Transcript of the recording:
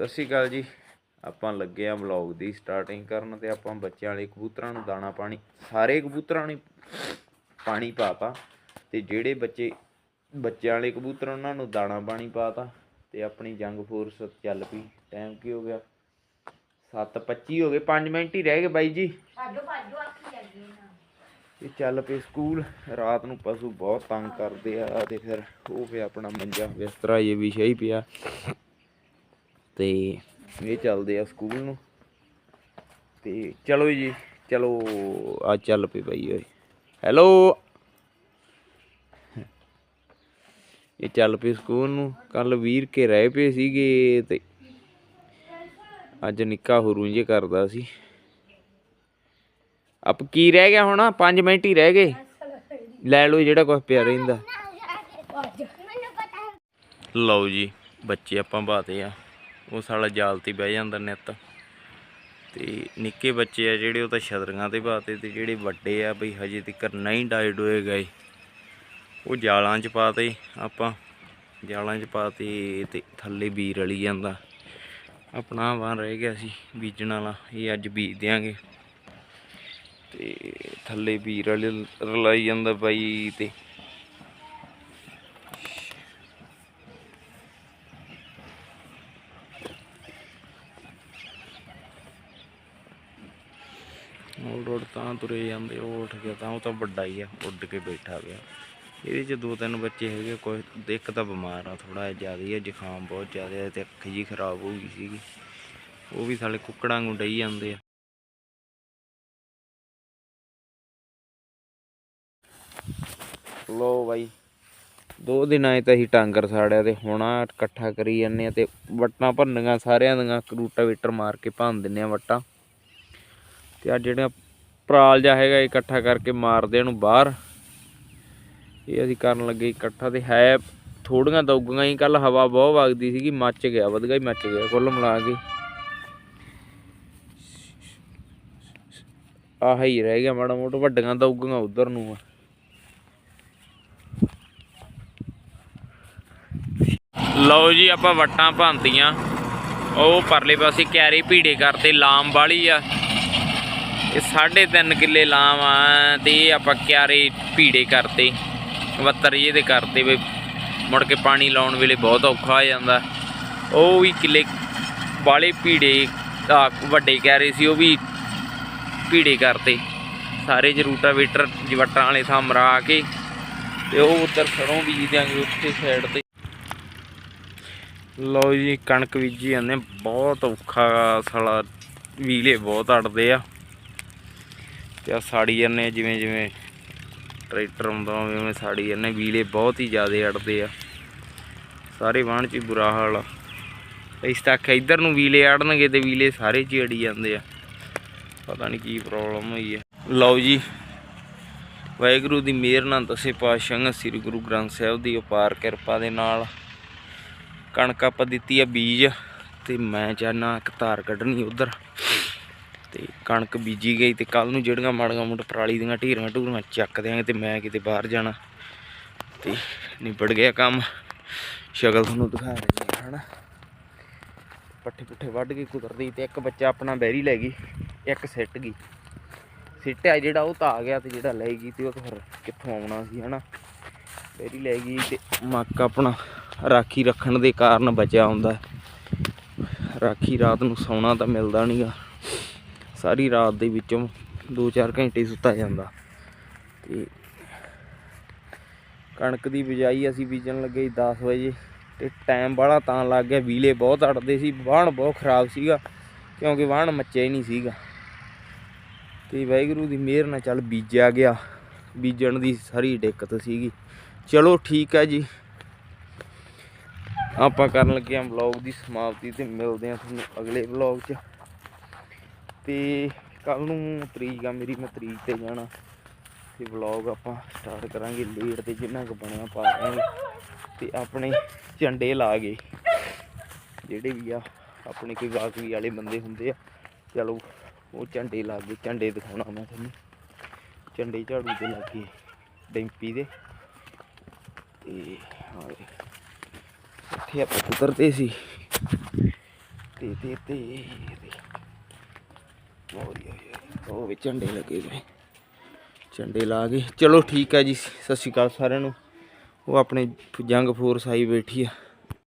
ਸਤਿ ਸ਼੍ਰੀ ਅਕਾਲ ਜੀ। ਆਪਾਂ ਲੱਗੇ ਆ ਵਲੌਗ ਦੀ ਸਟਾਰਟਿੰਗ ਕਰਨ ਤੇ ਆਪਾਂ ਬੱਚਿਆਂ ਵਾਲੇ ਕਬੂਤਰਾਂ ਨੂੰ ਦਾਣਾ ਪਾਣੀ ਸਾਰੇ ਕਬੂਤਰਾਂ ਨੂੰ ਪਾਣੀ ਪਾਤਾ ਤੇ ਜਿਹੜੇ ਬੱਚੇ ਬੱਚਿਆਂ ਵਾਲੇ ਕਬੂਤਰ ਉਹਨਾਂ ਨੂੰ ਦਾਣਾ ਪਾਣੀ ਪਾਤਾ ਤੇ ਆਪਣੀ ਜੰਗ ਫੋਰਸ ਚੱਲ ਪਈ। ਟਾਈਮ ਕੀ ਹੋ ਗਿਆ? 7:25 ਹੋ ਗਏ। 5 ਮਿੰਟ ਹੀ ਰਹਿ ਗਏ ਬਾਈ ਜੀ। ਭਾਜੋ ਭਾਜੋ ਆਖੀ ਲੱਗੀ ਨਾ। ਤੇ ਚੱਲ ਪਏ ਸਕੂਲ ਰਾਤ ਨੂੰ ਪਸ਼ੂ ਬਹੁਤ ਤੰਗ ਕਰਦੇ ਆ ਤੇ ਫਿਰ ਉਹ ਪਿਆ ਆਪਣਾ ਮੰਜਾ ਬਿਸਤਰਾ ਇਹ ਵਿਛਿਆ ਹੀ ਪਿਆ। ਤੇ ਇਹ ਚੱਲਦੇ ਆ ਸਕੂਲ ਨੂੰ। ਤੇ ਚਲੋ ਜੀ ਚਲੋ ਆ ਚੱਲ ਪਏ ਬਾਈ ਓਏ। ਹੈਲੋ ਇਹ ਚੱਲ ਪਏ ਸਕੂਲ ਨੂੰ। ਕੱਲ ਵੀਰ ਕੇ ਰਹਿ ਪਏ ਸੀਗੇ ਤੇ ਅੱਜ ਨਿੱਕਾ ਹੁਰੂ ਜੇ ਕਰਦਾ ਸੀ। ਆਪ ਕੀ ਰਹਿ ਗਿਆ ਹੁਣ? 5 ਮਿੰਟ ਹੀ ਰਹਿ ਗਏ। ਲੈ ਲਓ ਜਿਹੜਾ ਕੁਝ ਪਿਆ ਰਹਿੰਦਾ। ਲਓ ਜੀ ਬੱਚੇ ਆਪਾਂ ਬਾਤੇ ਆ। ਉਹ ਸਾਲਾ ਜਾਲ ਤੇ ਬਹਿ ਜਾਂਦਾ ਨਿੱਤ। ਤੇ ਨਿੱਕੇ ਬੱਚੇ ਆ ਜਿਹੜੇ, ਉਹ ਤਾਂ ਛਤਰੀਆਂ ਤੇ ਪਾਤੇ ਤੇ ਜਿਹੜੇ ਵੱਡੇ ਆ ਬਈ, ਹਜੇ ਤੱਕ ਨਹੀਂ ਡਾਈਡ ਹੋਏ ਗਏ। ਉਹ ਜਾਲਾਂ 'ਚ ਪਾਤੇ ਆਪਾਂ, ਜਾਲਾਂ 'ਚ ਪਾਤੇ ਤੇ ਥੱਲੇ ਬੀਰ ਰਲੀ ਜਾਂਦਾ। ਆਪਣਾ ਵਾਂ ਰਹਿ ਗਿਆ ਸੀ ਬੀਜਣ ਵਾਲਾ, ਇਹ ਅੱਜ ਬੀਜ ਦਿਆਂਗੇ। ਤੇ ਥੱਲੇ ਬੀਰ ਵਾਲੇ ਰਲਾਈ ਜਾਂਦਾ ਬਾਈ ਤੇ ਉਹ ਤਾਂ ਤੁਰੇ ਜਾਂਦੇ, ਉਹ ਉੱਠ ਗਿਆ ਤਾਂ ਉਹ ਤਾਂ ਵੱਡਾ ਹੀ ਆ, ਉੱਡ ਕੇ ਬੈਠਾ ਗਿਆ ਇਹਦੇ ਚ ਦੋ ਤਿੰਨ ਬੱਚੇ ਹੈਗੇ, ਕੋਈ ਇੱਕ ਤਾਂ ਬਿਮਾਰ ਆ ਥੋੜਾ ਜ਼ਿਆਦਾ ਹੀ ਆ, ਜ਼ੁਕਾਮ ਬਹੁਤ ਜ਼ਿਆਦਾ ਤੇ ਅੱਖ ਜੀ ਖਰਾਬ ਹੋ ਗਈ ਸੀਗੀ। ਉਹ ਵੀ ਸਾਲੇ ਕੁੱਕੜਾਂ ਨੂੰ ਡਈ ਜਾਂਦੇ ਆ। ਲੋ ਬਾਈ, ਦੋ ਦਿਨਾਂ 'ਚ ਤਾਂ ਅਸੀਂ ਟਾਂਗਰ ਸਾੜਿਆ ਤੇ ਹੁਣ ਆਹ ਇਕੱਠਾ ਕਰੀ ਜਾਂਦੇ ਆ ਤੇ ਵੱਟਾਂ ਭੰਨੀਆਂ ਸਾਰਿਆਂ ਦੀਆਂ ਕਰੂਟਾਵੇਟਰ ਮਾਰ ਕੇ ਭੰਨ ਦਿੰਨੇ ਆ ਵੱਟਾਂ। ਤੇ ਆ ਜਿਹੜਾ ਪਰਾਲ ਜਾ ਹੈਗਾ ਇਕੱਠਾ ਕਰਕੇ ਮਾਰਦੇ ਇਹਨੂੰ ਬਾਹਰ। ਇਹ ਅਸੀਂ ਕਰਨ ਲੱਗੇ ਇਕੱਠਾ ਤੇ ਹੈ, ਥੋੜੀਆਂ ਦੌਗੀਆਂ ਹੀ ਕੱਲ ਹਵਾ ਬਹੁਤ ਵਗਦੀ ਸੀਗੀ, ਮੱਚ ਗਿਆ ਵਧਗਾ ਹੀ ਮੱਚ ਗਿਆ, ਕੁੱਲ ਮਿਲਾ ਕੇ। ਆਹ ਹੀ ਰਹਿ ਗਿਆ ਮਾੜਾ ਮੋਟਾ, ਵੱਡੀਆਂ ਦੌਗੀਆਂ ਉਧਰ ਨੂੰ ਆ। ਲਓ ਜੀ, ਆਪਾਂ ਵਟਾਂ ਭਾਂਤੀਆਂ ਉਹ ਪਰਲੇ ਪਾਸੇ ਕਿਆਰੀ ਭੀੜੇ ਕਰਤੇ ਲਾਮ ਵਾਲੀ ਆ। ਇਹ 3.5 ਕਿੱਲੇ ਲਾਵਾਂ ਆ ਤੇ ਇਹ ਆਪਾਂ ਕਿਆਰੇ ਭੀੜੇ ਕਰਤੇ। 72 ਇਹਦੇ ਕਰਤੇ ਵੀ ਮੁੜ ਕੇ ਪਾਣੀ ਲਾਉਣ ਵੇਲੇ ਬਹੁਤ ਔਖਾ ਹੋ ਜਾਂਦਾ। ਉਹ ਵੀ ਕਿੱਲੇ ਬਾਲੇ ਭੀੜੇ, ਆ ਵੱਡੇ ਕਿਆਰੇ ਸੀ, ਉਹ ਵੀ ਭੀੜੇ ਕਰਤੇ। ਸਾਰੇ ਜਰੂਟਾ ਵੇਟਰ ਜਵਟਾਂ ਵਾਲੇ ਥਾਂ ਮਰਾ ਕੇ ਤੇ ਉਹ ਉੱਧਰ ਸਰੋਂ ਬੀਜ ਦਿਆਂਗੇ ਉੱਥੇ ਸਾਈਡ ਤੇ। ਲਓ ਜੀ, ਕਣਕ ਬੀਜੀ ਜਾਂਦੇ ਬਹੁਤ ਔਖਾ ਸਾਲਾ, ਵੀਲੇ ਬਹੁਤ ਅੜਦੇ ਆ। ਤੇ ਆ ਸਾੜੀ ਜਾਂਦੇ ਆ, ਜਿਵੇਂ ਜਿਵੇਂ ਟਰੈਕਟਰ ਆਉਂਦਾ, ਉਵੇਂ ਸਾੜੀ ਜਾਂਦੇ ਵੀਲੇ ਬਹੁਤ ਹੀ ਜ਼ਿਆਦਾ ਅੜਦੇ ਆ। ਸਾਰੇ ਵਾਹਣ 'ਚ ਹੀ ਬੁਰਾ ਹਾਲ ਆ। ਇਸ ਤੱਕ ਇੱਧਰ ਨੂੰ ਵੀਲੇ ਅੜਨਗੇ ਤੇ ਵੀਲੇ ਸਾਰੇ 'ਚ ਹੀ ਅੜੀ ਜਾਂਦੇ ਆ। ਪਤਾ ਨਹੀਂ ਕੀ ਪ੍ਰੋਬਲਮ ਹੋਈ ਹੈ ਲਓ ਜੀ, ਵਾਹਿਗੁਰੂ ਦੀ ਮਿਹਰ ਨਾਲ ਦਸੇ ਪਾਤਸ਼ਾਹਾਂ ਸ੍ਰੀ ਗੁਰੂ ਗ੍ਰੰਥ ਸਾਹਿਬ ਦੀ ਅਪਾਰ ਕਿਰਪਾ ਦੇ ਨਾਲ ਕਣਕ ਆਪਾਂ ਦਿੱਤੀ ਆ ਬੀਜ, ਤੇ ਮੈਂ ਚਾਹਨਾ ਇੱਕ ਧਾਰ ਕੱਢਣੀ ਉਧਰ। ਤੇ ਕਣਕ ਬੀਜੀ ਗਈ ਤੇ ਕੱਲ ਨੂੰ ਜਿਹੜੀਆਂ ਮਾੜੀਆਂ ਮੋਟ ਪਰਾਲੀ ਦੀਆਂ ਢੀਰਾਂ ਢੂਰਾਂ ਚੱਕ ਦਿਆਂਗੇ ਤੇ ਮੈਂ ਕਿਤੇ ਬਾਹਰ ਜਾਣਾ ਤੇ ਨਿਬੜ ਗਿਆ ਕੰਮ। ਸ਼ਕਲ ਤੁਹਾਨੂੰ ਦਿਖਾ ਰਹੇ ਹੈ ਹਨਾ। ਪੱਠੇ ਪੁੱਠੇ ਵੱਢ ਕੇ ਕੁਦਰਦੀ ਤੇ ਇੱਕ ਬੱਚਾ ਆਪਣਾ ਬੈਰੀ ਲੈ ਗਈ, ਇੱਕ ਸਿੱਟ ਗਈ। ਸਿੱਟਿਆ ਜਿਹੜਾ ਉਹ ਤਾਂ ਆ ਗਿਆ ਤੇ ਜਿਹੜਾ ਲੈ ਗਈ ਤੇ ਉਹ ਫਿਰ ਕਿੱਥੋਂ ਆਉਣਾ ਸੀ ਹਨਾ। ਬੈਰੀ ਲੈ ਗਈ ਤੇ ਮੱਕ ਆਪਣਾ ਰਾਖੀ ਰੱਖਣ ਦੇ ਕਾਰਨ ਬਚਿਆ ਹੁੰਦਾ। ਰਾਖੀ ਰਾਤ ਨੂੰ ਸੌਣਾ ਤਾਂ ਮਿਲਦਾ ਨਹੀਂਗਾ ਸਾਰੀ ਰਾਤ ਦੇ ਵਿੱਚੋਂ 2-4 ਘੰਟੇ ਸੁੱਤਾ ਜਾਂਦਾ। ਤੇ ਕਣਕ ਦੀ ਬਿਜਾਈ ਅਸੀਂ ਬੀਜਣ ਲੱਗੇ ਸੀ 10 ਵਜੇ ਤੇ ਟਾਈਮ ਬੜਾ ਤਾਂ ਲੱਗ ਗਿਆ। ਵੀਲੇ ਬਹੁਤ ਅੜਦੇ ਸੀ, ਵਾਹਣ ਬਹੁਤ ਖਰਾਬ ਸੀਗਾ ਕਿਉਂਕਿ ਵਾਹਣ ਮੱਚਿਆ ਹੀ ਨਹੀਂ ਸੀਗਾ। ਤੇ ਵਾਹਿਗੁਰੂ ਦੀ ਮਿਹਰ ਨਾਲ ਚੱਲ ਬੀਜਿਆ ਗਿਆ। ਬੀਜਣ ਦੀ ਸਾਰੀ ਦਿੱਕਤ ਸੀਗੀ। ਚਲੋ ਠੀਕ ਹੈ ਜੀ। ਆਪਾਂ ਕਰਨ ਲੱਗੇ ਹਾਂ ਵਲੌਗ ਦੀ ਸਮਾਪਤੀ ਤੇ ਮਿਲਦੇ ਹਾਂ ਤੁਹਾਨੂੰ ਅਗਲੇ ਵਲੌਗ 'ਚ। ਤੇ ਕੱਲ ਨੂੰ ਤਰੀਕ ਆ, ਮੇਰੀ ਮੈਂ ਤਰੀਕ ਤੇ ਜਾਣਾ। ਤੇ ਵਲੌਗ ਆਪਾਂ ਸਟਾਰਟ ਕਰਾਂਗੇ ਲੇਟ ਤੇ ਜਿੰਨਾ ਕੁ ਬਣਿਆ ਪਾ ਦਾਂਗੇ ਤੇ ਆਪਣੇ ਝੰਡੇ ਲਾ ਗਏ ਜਿਹੜੇ ਵੀ ਆ, ਆਪਣੇ ਕੋਈ ਵਾਕਵੀ ਵਾਲੇ ਬੰਦੇ ਹੁੰਦੇ ਆ, ਚਲੋ ਉਹ ਝੰਡੇ ਲਾ ਗਏ ਝੰਡੇ ਦਿਖਾਉਣਾ ਮੈਂ ਤੁਹਾਨੂੰ। ਝੰਡੇ ਝਾੜੂ ਦੇ ਲੱਗੇ ਡੈਂਪੀ ਦੇ। ਤੇ ਹਾਂ ਇੱਥੇ ਆਪਾਂ ਕੁਤਰਦੇ ਸੀ। ਤੇ ਤੇ ਤੇ ਉਹ ਵੀ ਝੰਡੇ ਲੱਗੇ ਗਏ ਝੰਡੇ ਲਾ ਕੇ। ਚਲੋ ਠੀਕ ਹੈ ਜੀ, ਸਤਿ ਸ਼੍ਰੀ ਅਕਾਲ ਸਾਰਿਆਂ ਨੂੰ। ਉਹ ਆਪਣੇ ਜੰਗ ਫੋਰਸ ਆਈ ਬੈਠੀ ਆ।